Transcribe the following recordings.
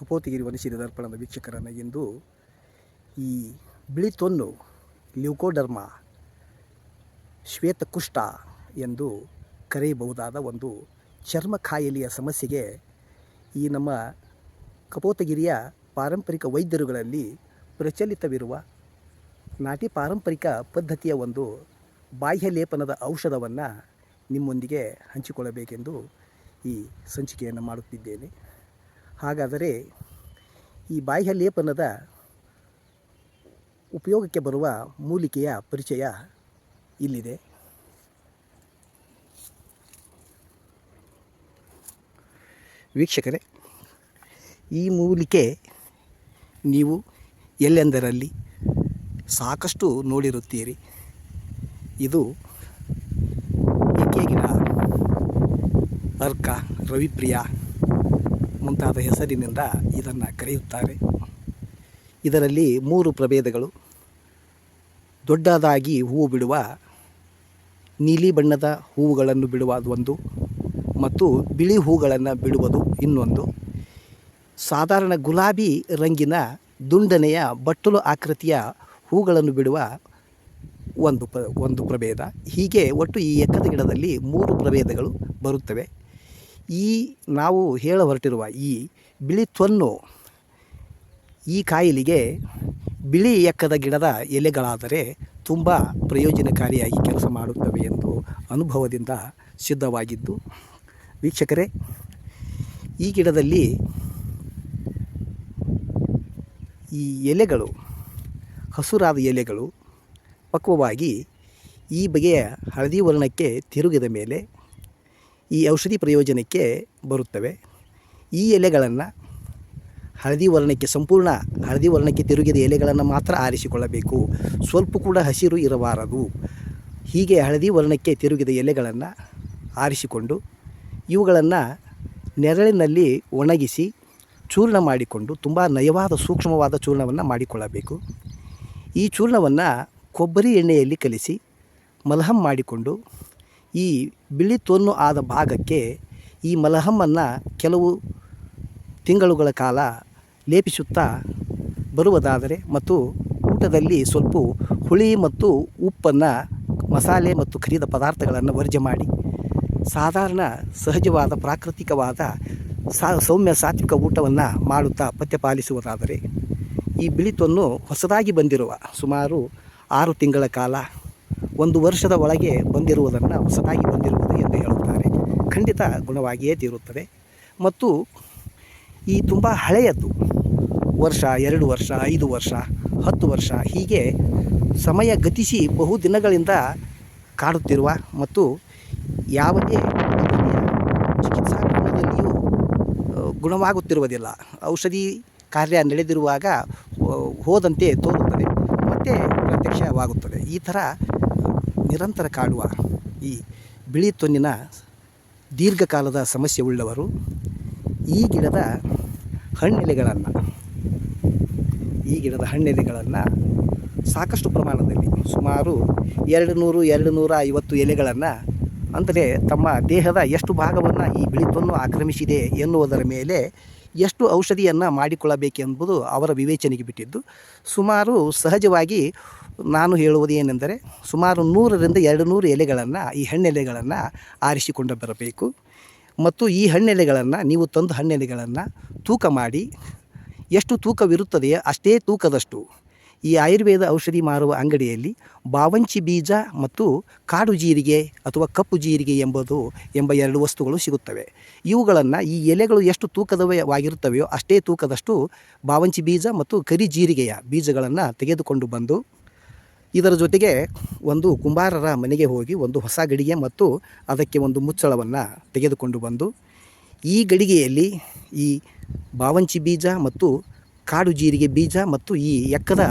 ಕಪೋತಿಗಿರಿ ವನಸಿರಿ ದರ್ಪಣದ ವೀಕ್ಷಕರನ್ನು ಎಂದು ಈ ಬಿಳಿ ತೊನ್ನು ಲ್ಯೂಕೋಡರ್ಮ ಶ್ವೇತಕುಷ್ಠ ಎಂದು ಕರೆಯಬಹುದಾದ ಒಂದು ಚರ್ಮ ಕಾಯಿಲೆಯ ಸಮಸ್ಯೆಗೆ ಈ ನಮ್ಮ ಕಪೋತಗಿರಿಯ ಪಾರಂಪರಿಕ ವೈದ್ಯರುಗಳಲ್ಲಿ ಪ್ರಚಲಿತವಿರುವ ನಾಟಿ ಪಾರಂಪರಿಕ ಪದ್ಧತಿಯ ಒಂದು ಬಾಹ್ಯ ಲೇಪನದ ಔಷಧವನ್ನು ನಿಮ್ಮೊಂದಿಗೆ ಹಂಚಿಕೊಳ್ಳಬೇಕೆಂದು ಈ ಸಂಚಿಕೆಯನ್ನು ಮಾಡುತ್ತಿದ್ದೇನೆ. ಹಾಗಾದರೆ ಈ ಬಾಹ್ಯ ಲೇಪನದ ಉಪಯೋಗಕ್ಕೆ ಬರುವ ಮೂಲಿಕೆಯ ಪರಿಚಯ ಇಲ್ಲಿದೆ. ವೀಕ್ಷಕರೇ, ಈ ಮೂಲಿಕೆ ನೀವು ಎಲ್ಲೆಂದರಲ್ಲಿ ಸಾಕಷ್ಟು ನೋಡಿರುತ್ತೀರಿ? ಇದು ಎಕ್ಕೆಗಿನ ಅರ್ಕ, ರವಿಪ್ರಿಯ ಮುಂತಾದ ಹೆಸರಿನಿಂದ ಇದನ್ನು ಕರೆಯುತ್ತಾರೆ. ಇದರಲ್ಲಿ ಮೂರು ಪ್ರಭೇದಗಳು. ದೊಡ್ಡದಾಗಿ ಹೂವು ಬಿಡುವ, ನೀಲಿ ಬಣ್ಣದ ಹೂವುಗಳನ್ನು ಬಿಡುವ ಒಂದು ಮತ್ತು ಬಿಳಿ ಹೂಗಳನ್ನು ಬಿಡುವುದು ಇನ್ನೊಂದು. ಸಾಧಾರಣ ಗುಲಾಬಿ ರಂಗಿನ ದುಂಡನೆಯ ಬಟ್ಟಲು ಆಕೃತಿಯ ಹೂಗಳನ್ನು ಬಿಡುವ ಒಂದು ಪ್ರ, ಒಂದು ಪ್ರಭೇದ. ಹೀಗೆ ಒಟ್ಟು ಈ ಎಕ್ಕದ ಗಿಡದಲ್ಲಿ ಮೂರು ಪ್ರಭೇದಗಳು ಬರುತ್ತವೆ. ಈ ನಾವು ಹೇಳ ಹೊರಟಿರುವ ಈ ಬಿಳಿ ತೊನ್ನು ಈ ಕಾಯಿಲೆಗೆ ಬಿಳಿ ಎಕ್ಕದ ಗಿಡದ ಎಲೆಗಳಾದರೆ ತುಂಬ ಪ್ರಯೋಜನಕಾರಿಯಾಗಿ ಕೆಲಸ ಮಾಡುತ್ತವೆ ಎಂದು ಅನುಭವದಿಂದ ಸಿದ್ಧವಾಗಿದ್ದು, ವೀಕ್ಷಕರೇ, ಈ ಗಿಡದಲ್ಲಿ ಈ ಎಲೆಗಳು, ಹಸುರಾದ ಎಲೆಗಳು ಪಕ್ವವಾಗಿ ಈ ಬಗೆಯ ಹಳದಿ ವರ್ಣಕ್ಕೆ ತಿರುಗಿದ ಮೇಲೆ ಈ ಔಷಧಿ ಪ್ರಯೋಜನಕ್ಕೆ ಬರುತ್ತವೆ. ಈ ಎಲೆಗಳನ್ನು ಹಳದಿ ವರ್ಣಕ್ಕೆ, ಸಂಪೂರ್ಣ ಹಳದಿ ವರ್ಣಕ್ಕೆ ತಿರುಗಿದ ಎಲೆಗಳನ್ನು ಮಾತ್ರ ಆರಿಸಿಕೊಳ್ಳಬೇಕು. ಸ್ವಲ್ಪ ಕೂಡ ಹಸಿರು ಇರಬಾರದು. ಹೀಗೆ ಹಳದಿ ವರ್ಣಕ್ಕೆ ತಿರುಗಿದ ಎಲೆಗಳನ್ನು ಆರಿಸಿಕೊಂಡು ಇವುಗಳನ್ನು ನೆರಳಿನಲ್ಲಿ ಒಣಗಿಸಿ ಚೂರ್ಣ ಮಾಡಿಕೊಂಡು ತುಂಬ ನಯವಾದ ಸೂಕ್ಷ್ಮವಾದ ಚೂರ್ಣವನ್ನು ಮಾಡಿಕೊಳ್ಳಬೇಕು. ಈ ಚೂರ್ಣವನ್ನು ಕೊಬ್ಬರಿ ಎಣ್ಣೆಯಲ್ಲಿ ಕಲಿಸಿ ಮಲಹಂ ಮಾಡಿಕೊಂಡು ಈ ಬಿಳಿ ತೊನ್ನು ಆದ ಭಾಗಕ್ಕೆ ಈ ಮಲಹಮ್ಮನ್ನು ಕೆಲವು ತಿಂಗಳುಗಳ ಕಾಲ ಲೇಪಿಸುತ್ತಾ ಬರುವುದಾದರೆ ಮತ್ತು ಊಟದಲ್ಲಿ ಸ್ವಲ್ಪ ಹುಳಿ ಮತ್ತು ಉಪ್ಪನ್ನು, ಮಸಾಲೆ ಮತ್ತು ಖರೀದ ಪದಾರ್ಥಗಳನ್ನು ವರ್ಜೆ ಮಾಡಿ. ಸಾಧಾರಣ, ಸಹಜವಾದ, ಪ್ರಾಕೃತಿಕವಾದ ಸೌಮ್ಯ ಸಾತ್ವಿಕ ಊಟವನ್ನು ಮಾಡುತ್ತಾ ಪಥ್ಯ ಪಾಲಿಸುವುದಾದರೆ ಈ ಬಿಳಿತನ್ನು ಹೊಸದಾಗಿ ಬಂದಿರುವ ಸುಮಾರು ಆರು ತಿಂಗಳ ಕಾಲ ಒಂದು ವರ್ಷದ ಒಳಗೆ ಬಂದಿರುವುದನ್ನು ಹೊಸದಾಗಿ ಬಂದಿರುವುದು ಎಂದು ಹೇಳುತ್ತಾರೆ. ಖಂಡಿತ ಗುಣವಾಗಿಯೇ ತೀರುತ್ತದೆ. ಮತ್ತು ಈ ತುಂಬ ಹಳೆಯದ್ದು, ವರ್ಷ, ಎರಡು ವರ್ಷ, ಐದು ವರ್ಷ, ಹತ್ತು ವರ್ಷ ಹೀಗೆ ಸಮಯ ಗತಿಸಿ ಬಹು ದಿನಗಳಿಂದ ಕಾಡುತ್ತಿರುವ ಮತ್ತು ಯಾವುದೇ ಚಿಕಿತ್ಸಾ ಕ್ರಮದಲ್ಲಿಯೂ ಗುಣವಾಗುತ್ತಿರುವುದಿಲ್ಲ. ಔಷಧಿ ಕಾರ್ಯ ನಡೆದಿರುವಾಗ ಹೋದಂತೆ ತೋರುತ್ತದೆ. ಮತ್ತೆ ಪ್ರತ್ಯಕ್ಷವಾಗುತ್ತದೆ. ಈ ಥರ ನಿರಂತರ ಕಾಡುವ ಈ ಬಿಳಿ ತೊನ್ನಿನ ದೀರ್ಘಕಾಲದ ಸಮಸ್ಯೆ ಉಳ್ಳವರು, ಈ ಗಿಡದ ಹಣ್ಣೆಲೆಗಳನ್ನು, ಈ ಗಿಡದ ಹಣ್ಣೆಲೆಗಳನ್ನು ಸಾಕಷ್ಟು ಪ್ರಮಾಣದಲ್ಲಿ, ಸುಮಾರು ಎರಡು ನೂರು ಎರಡು ನೂರ ಐವತ್ತು ಎಲೆಗಳನ್ನು ಅಂದರೆ ತಮ್ಮ ದೇಹದ ಎಷ್ಟು ಭಾಗವನ್ನು ಈ ಬಿಳಿ ತೊನ್ನು ಆಕ್ರಮಿಸಿದೆ ಎನ್ನುವುದರ ಮೇಲೆ ಎಷ್ಟು ಔಷಧಿಯನ್ನು ಮಾಡಿಕೊಳ್ಳಬೇಕೆಂಬುದು ಅವರ ವಿವೇಚನೆಗೆ ಬಿಟ್ಟಿದ್ದು, ಸುಮಾರು ಸಹಜವಾಗಿ ನಾನು ಹೇಳುವುದು ಏನೆಂದರೆ ಸುಮಾರು ನೂರರಿಂದ ಎರಡು ನೂರು ಎಲೆಗಳನ್ನು, ಈ ಹಣ್ಣೆಲೆಗಳನ್ನು ಆರಿಸಿಕೊಂಡು ಬರಬೇಕು. ಮತ್ತು ಈ ಹಣ್ಣೆಲೆಗಳನ್ನು, ನೀವು ತಂದು ಹಣ್ಣೆಲೆಗಳನ್ನು ತೂಕ ಮಾಡಿ, ಎಷ್ಟು ತೂಕವಿರುತ್ತದೆಯೋ ಅಷ್ಟೇ ತೂಕದಷ್ಟು ಈ ಆಯುರ್ವೇದ ಔಷಧಿ ಮಾರುವ ಅಂಗಡಿಯಲ್ಲಿ ಬಾವಂಚಿ ಬೀಜ ಮತ್ತು ಕಾಡು ಜೀರಿಗೆ ಅಥವಾ ಕಪ್ಪು ಜೀರಿಗೆ ಎಂಬುದು, ಎಂಬ ಎರಡು ವಸ್ತುಗಳು ಸಿಗುತ್ತವೆ. ಇವುಗಳನ್ನು ಈ ಎಲೆಗಳು ಎಷ್ಟು ತೂಕದವಾಗಿರುತ್ತವೆಯೋ ಅಷ್ಟೇ ತೂಕದಷ್ಟು ಬಾವಂಚಿ ಬೀಜ ಮತ್ತು ಕರಿ ಜೀರಿಗೆಯ ಬೀಜಗಳನ್ನು ತೆಗೆದುಕೊಂಡು ಬಂದು ಇದರ ಜೊತೆಗೆ ಒಂದು ಕುಂಬಾರರ ಮನೆಗೆ ಹೋಗಿ ಒಂದು ಹೊಸ ಗಡಿಗೆ ಮತ್ತು ಅದಕ್ಕೆ ಒಂದು ಮುಚ್ಚಳವನ್ನು ತೆಗೆದುಕೊಂಡು ಬಂದು ಈ ಗಡಿಗೆಯಲ್ಲಿ ಈ ಬಾವಂಚಿ ಬೀಜ ಮತ್ತು ಕಾಡು ಜೀರಿಗೆ ಬೀಜ ಮತ್ತು ಈ ಎಕ್ಕದ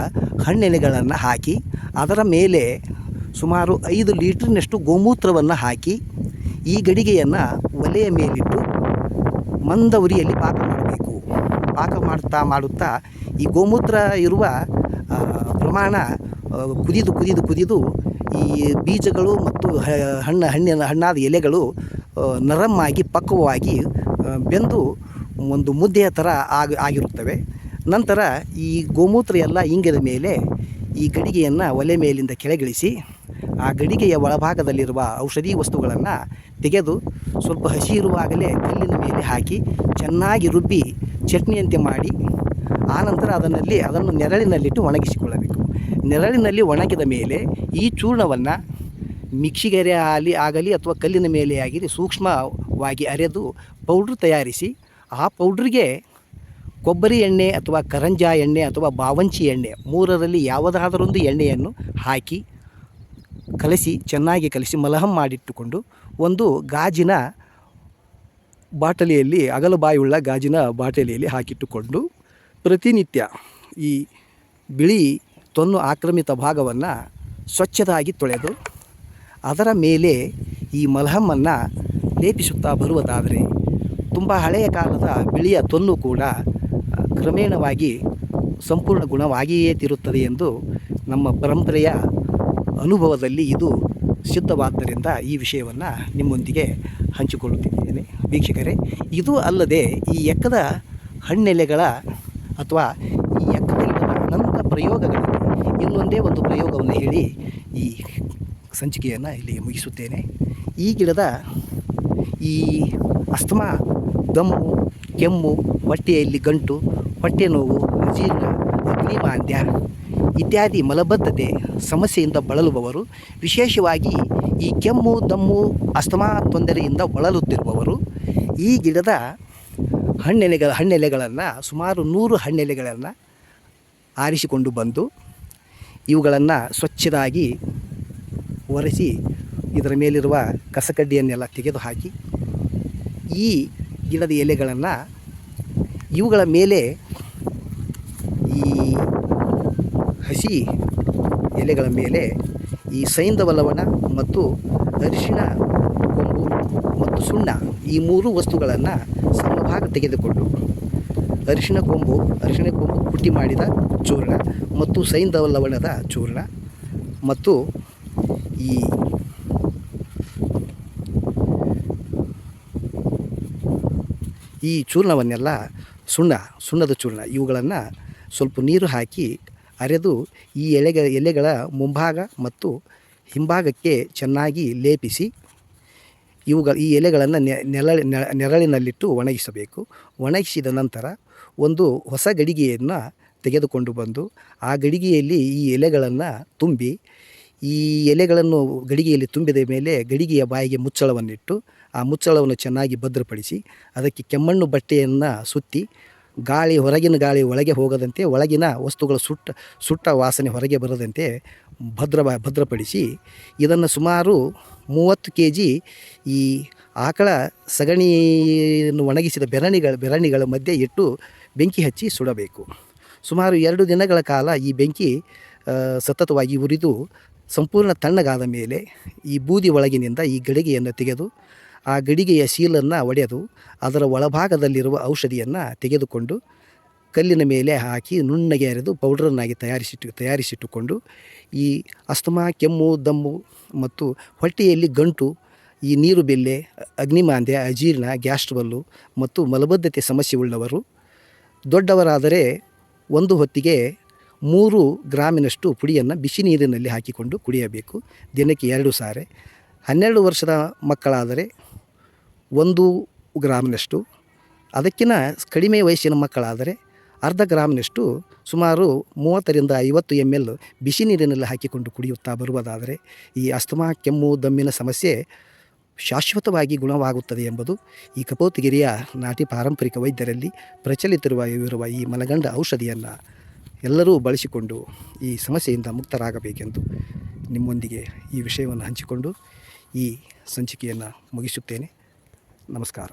ಹಣ್ಣೆನೆಗಳನ್ನು ಹಾಕಿ, ಅದರ ಮೇಲೆ ಸುಮಾರು ಐದು ಲೀಟ್ರಿನಷ್ಟು ಗೋಮೂತ್ರವನ್ನು ಹಾಕಿ, ಈ ಗಡಿಗೆಯನ್ನು ಒಲೆಯ ಮೇಲಿಟ್ಟು ಮಂದ ಉರಿಯಲ್ಲಿ ಪಾಕ ಮಾಡಬೇಕು. ಪಾಕ ಮಾಡುತ್ತಾ ಮಾಡುತ್ತಾ ಈ ಗೋಮೂತ್ರ ಇರುವ ಪ್ರಮಾಣ ಕುದಿದು ಕುದಿದು ಕುದಿದು ಈ ಬೀಜಗಳು ಮತ್ತು ಹಣ್ಣ ಹಣ್ಣು, ಹಣ್ಣಿನ ಹಣ್ಣಾದ ಎಲೆಗಳು ನರಮ್ಮಾಗಿ, ಪಕ್ವವಾಗಿ ಬೆಂದು ಒಂದು ಮುದ್ದೆಯ ಥರ ಆಗ, ಆಗಿರುತ್ತವೆ. ನಂತರ ಈ ಗೋಮೂತ್ರ ಎಲ್ಲ ಇಂಗಿದ ಮೇಲೆ ಈ ಗಡಿಗೆಯನ್ನು ಒಲೆ ಮೇಲಿಂದ ಕೆಳಗಿಳಿಸಿ, ಆ ಗಡಿಗೆಯ ಒಳಭಾಗದಲ್ಲಿರುವ ಔಷಧಿ ವಸ್ತುಗಳನ್ನು ತೆಗೆದು ಸ್ವಲ್ಪ ಹಸಿ ಇರುವಾಗಲೇ ಕಲ್ಲಿನ ಮೇಲೆ ಹಾಕಿ, ಚೆನ್ನಾಗಿ ರುಬ್ಬಿ ಚಟ್ನಿಯಂತೆ ಮಾಡಿ ಆನಂತರ ಅದನ್ನಲ್ಲಿ, ಅದನ್ನು ನೆರಳಿನಲ್ಲಿಟ್ಟು ಒಣಗಿಸಿಕೊಳ್ಳಬೇಕು. ನೆರಳಿನಲ್ಲಿ ಒಣಗಿದ ಮೇಲೆ ಈ ಚೂರ್ಣವನ್ನು ಮಿಕ್ಸಿಗೆರೆ ಆಗಲಿ ಆಗಲಿ ಅಥವಾ ಕಲ್ಲಿನ ಮೇಲೆ ಆಗಲಿ ಸೂಕ್ಷ್ಮವಾಗಿ ಅರೆದು ಪೌಡ್ರ್ ತಯಾರಿಸಿ, ಆ ಪೌಡ್ರಿಗೆ ಕೊಬ್ಬರಿ ಎಣ್ಣೆ ಅಥವಾ ಕರಂಜ ಎಣ್ಣೆ ಅಥವಾ ಬಾವಂಚಿ ಎಣ್ಣೆ ಮೂರರಲ್ಲಿ ಯಾವುದಾದರೊಂದು ಎಣ್ಣೆಯನ್ನು ಹಾಕಿ, ಕಲಸಿ, ಚೆನ್ನಾಗಿ ಕಲಸಿ ಮಲಹಂ ಮಾಡಿಟ್ಟುಕೊಂಡು ಒಂದು ಗಾಜಿನ ಬಾಟಲಿಯಲ್ಲಿ ಅಗಲ ಬಾಯುಳ್ಳ ಗಾಜಿನ ಬಾಟಲಿಯಲ್ಲಿ ಹಾಕಿಟ್ಟುಕೊಂಡು ಪ್ರತಿನಿತ್ಯ ಈ ಬಿಳಿ ತೊನ್ನು ಆಕ್ರಮಿತ ಭಾಗವನ್ನು ಸ್ವಚ್ಛದಾಗಿ ತೊಳೆದು ಅದರ ಮೇಲೆ ಈ ಮಲಹಮ್ಮನ್ನು ಲೇಪಿಸುತ್ತಾ ಬರುವುದಾದರೆ ತುಂಬ ಹಳೆಯ ಕಾಲದ ಬಿಳಿಯ ತೊನ್ನು ಕೂಡ ಕ್ರಮೇಣವಾಗಿ ಸಂಪೂರ್ಣ ಗುಣವಾಗಿಯೇ ತಿರುತ್ತದೆ ಎಂದು ನಮ್ಮ ಪರಂಪರೆಯ ಅನುಭವದಲ್ಲಿ ಇದು ಸಿದ್ಧವಾದ್ದರಿಂದ ಈ ವಿಷಯವನ್ನು ನಿಮ್ಮೊಂದಿಗೆ ಹಂಚಿಕೊಳ್ಳುತ್ತಿದ್ದೇನೆ. ವೀಕ್ಷಕರೇ, ಇದು ಅಲ್ಲದೆ ಈ ಎಕ್ಕದ ಹಣ್ಣೆಲೆಗಳ ಅಥವಾ ಈ ಎಕ್ಕದಲ್ಲಿರುವ ಅನಂತ ಪ್ರಯೋಗಗಳು ಇನ್ನೊಂದೇ ಒಂದು ಪ್ರಯೋಗವನ್ನು ಹೇಳಿ ಈ ಸಂಚಿಕೆಯನ್ನು ಇಲ್ಲಿ ಮುಗಿಸುತ್ತೇನೆ. ಈ ಗಿಡದ ಈ ಅಸ್ತಮಾ ದಮ್ಮು, ಕೆಮ್ಮು, ಹೊಟ್ಟೆಯಲ್ಲಿ ಗಂಟು, ಹೊಟ್ಟೆ ನೋವು ಅಜೀರ್ಣ ಅಗ್ನಿಮಾಂದ್ಯ ಇತ್ಯಾದಿ ಮಲಬದ್ಧತೆ ಸಮಸ್ಯೆಯಿಂದ ಬಳಲುವವರು, ವಿಶೇಷವಾಗಿ ಈ ಕೆಮ್ಮು, ದಮ್ಮು, ಅಸ್ತಮಾ ತೊಂದರೆಯಿಂದ ಬಳಲುತ್ತಿರುವವರು ಈ ಗಿಡದ ಹಣ್ಣೆಲೆಗಳ ಹಣ್ಣೆಲೆಗಳನ್ನು ಸುಮಾರು ನೂರು ಹಣ್ಣೆಲೆಗಳನ್ನು ಆರಿಸಿಕೊಂಡು ಬಂದು ಇವುಗಳನ್ನು ಸ್ವಚ್ಛದಾಗಿ ಒರೆಸಿ ಇದರ ಮೇಲಿರುವ ಕಸಕಡ್ಡಿಯನ್ನೆಲ್ಲ ತೆಗೆದು ಹಾಕಿ ಈ ಗಿಡದ ಎಲೆಗಳನ್ನು ಇವುಗಳ ಮೇಲೆ ಈ ಹಸಿ ಎಲೆಗಳ ಮೇಲೆ ಈ ಸೈಂಧವ ಲವಣ ಮತ್ತು ಅರಿಶಿಣ, ಕೊಂಬು ಮತ್ತು ಸುಣ್ಣ ಈ ಮೂರು ವಸ್ತುಗಳನ್ನು ತೆಗೆದುಕೊಂಡು. ಅರಿಶಿಣ ಕೊಂಬು ಅರಿಶಿಣ ಕೊಂಬು ಪುಟ್ಟಿ ಮಾಡಿದ ಚೂರ್ಣ ಮತ್ತು ಸೈಂಧವ ಲವಣದ ಚೂರ್ಣ ಮತ್ತು ಈ ಈ ಚೂರ್ಣವನ್ನೆಲ್ಲ ಸುಣ್ಣ, ಸುಣ್ಣದ ಚೂರ್ಣ ಇವುಗಳನ್ನು ಸ್ವಲ್ಪ ನೀರು ಹಾಕಿ ಅರೆದು ಈ ಎಳೆಗಳ ಎಲೆಗಳ ಮುಂಭಾಗ ಮತ್ತು ಹಿಂಭಾಗಕ್ಕೆ ಚೆನ್ನಾಗಿ ಲೇಪಿಸಿ ಇವುಗಳ ಈ ಎಲೆಗಳನ್ನು ನೆಲ ನೆರಳಿನಲ್ಲಿಟ್ಟು ಒಣಗಿಸಬೇಕು. ಒಣಗಿಸಿದ ನಂತರ ಒಂದು ಹೊಸ ಗಡಿಗೆಯನ್ನು ತೆಗೆದುಕೊಂಡು ಬಂದು ಆ ಗಡಿಗೆಯಲ್ಲಿ ಈ ಎಲೆಗಳನ್ನು ತುಂಬಿ, ಈ ಎಲೆಗಳನ್ನು ಗಡಿಗೆಯಲ್ಲಿ ತುಂಬಿದ ಮೇಲೆ ಗಡಿಗೆಯ ಬಾಯಿಗೆ ಮುಚ್ಚಳವನ್ನಿಟ್ಟು ಆ ಮುಚ್ಚಳವನ್ನು ಚೆನ್ನಾಗಿ ಭದ್ರಪಡಿಸಿ, ಅದಕ್ಕೆ ಕೆಮ್ಮಣ್ಣು ಬಟ್ಟೆಯನ್ನು ಸುತ್ತಿ ಗಾಳಿ ಹೊರಗಿನ ಗಾಳಿ ಒಳಗೆ ಹೋಗದಂತೆ ಒಳಗಿನ ವಸ್ತುಗಳು ಸುಟ್ಟ ಸುಟ್ಟ ವಾಸನೆ ಹೊರಗೆ ಬರದಂತೆ ಭದ್ರ, ಭದ್ರಪಡಿಸಿ ಇದನ್ನು ಸುಮಾರು ಮೂವತ್ತು ಕೆ ಜಿ ಈ ಆಕಳ ಸಗಣಿಯನ್ನು ಒಣಗಿಸಿದ ಬೆರಣಿಗಳ ಬೆರಣಿಗಳ ಮಧ್ಯೆ ಇಟ್ಟು ಬೆಂಕಿ ಹಚ್ಚಿ ಸುಡಬೇಕು. ಸುಮಾರು ಎರಡು ದಿನಗಳ ಕಾಲ ಈ ಬೆಂಕಿ ಸತತವಾಗಿ ಉರಿದು ಸಂಪೂರ್ಣ ತಣ್ಣಗಾದ ಮೇಲೆ ಈ ಬೂದಿ ಒಳಗಿನಿಂದ ಈ ಗಡಿಗೆಯನ್ನು ತೆಗೆದು ಆ ಗಡಿಗೆಯ ಸೀಲನ್ನು ಒಡೆದು ಅದರ ಒಳಭಾಗದಲ್ಲಿರುವ ಔಷಧಿಯನ್ನು ತೆಗೆದುಕೊಂಡು ಕಲ್ಲಿನ ಮೇಲೆ ಹಾಕಿ ನುಣ್ಣಗೆ ಅರೆದು ಪೌಡ್ರನ್ನಾಗಿ ತಯಾರಿಸಿಟ್ಟು, ತಯಾರಿಸಿಟ್ಟುಕೊಂಡು ಈ ಅಸ್ತಮಾ, ಕೆಮ್ಮು ದಮ್ಮು ಮತ್ತು ಹೊಟ್ಟೆಯಲ್ಲಿ ಗಂಟು, ಈ ನೀರು ಬೆಲ್ಲೆ ಅಗ್ನಿಮಾಂದ್ಯ, ಅಜೀರ್ಣ ಗ್ಯಾಸ್ಟ್ರಬಲ್ಲು ಮತ್ತು ಮಲಬದ್ಧತೆ ಸಮಸ್ಯೆ ಉಳ್ಳವರು ದೊಡ್ಡವರಾದರೆ ಒಂದು ಹೊತ್ತಿಗೆ ಮೂರು ಗ್ರಾಮಿನಷ್ಟು ಪುಡಿಯನ್ನು ಬಿಸಿ ನೀರಿನಲ್ಲಿ ಹಾಕಿಕೊಂಡು ಕುಡಿಯಬೇಕು. ದಿನಕ್ಕೆ ಎರಡು ಸಾರೆ. ಹನ್ನೆರಡು ವರ್ಷದ ಮಕ್ಕಳಾದರೆ ಒಂದು ಗ್ರಾಮಿನಷ್ಟು. ಅದಕ್ಕಿಂತ ಕಡಿಮೆ ವಯಸ್ಸಿನ ಮಕ್ಕಳಾದರೆ ಅರ್ಧ ಗ್ರಾಮಿನಷ್ಟು ಸುಮಾರು ಮೂವತ್ತರಿಂದ ಐವತ್ತು ಎಂ ಎಲ್ ಬಿಸಿ ನೀರಿನಲ್ಲಿ ಹಾಕಿಕೊಂಡು ಕುಡಿಯುತ್ತಾ ಬರುವುದಾದರೆ ಈ ಅಸ್ತಮಾ, ಕೆಮ್ಮು, ದಮ್ಮಿನ ಸಮಸ್ಯೆ ಶಾಶ್ವತವಾಗಿ ಗುಣವಾಗುತ್ತದೆ ಎಂಬುದು ಈ ಕಪೋತಗಿರಿಯ ನಾಟಿ ಪಾರಂಪರಿಕ ವೈದ್ಯರಲ್ಲಿ ಪ್ರಚಲಿತರುವ ಇರುವ ಈ ಮಲಗಂಡ ಔಷಧಿಯನ್ನು ಎಲ್ಲರೂ ಬಳಸಿಕೊಂಡು ಈ ಸಮಸ್ಯೆಯಿಂದ ಮುಕ್ತರಾಗಬೇಕೆಂದು ನಿಮ್ಮೊಂದಿಗೆ ಈ ವಿಷಯವನ್ನು ಹಂಚಿಕೊಂಡು ಈ ಸಂಚಿಕೆಯನ್ನು ಮುಗಿಸುತ್ತೇನೆ. ನಮಸ್ಕಾರ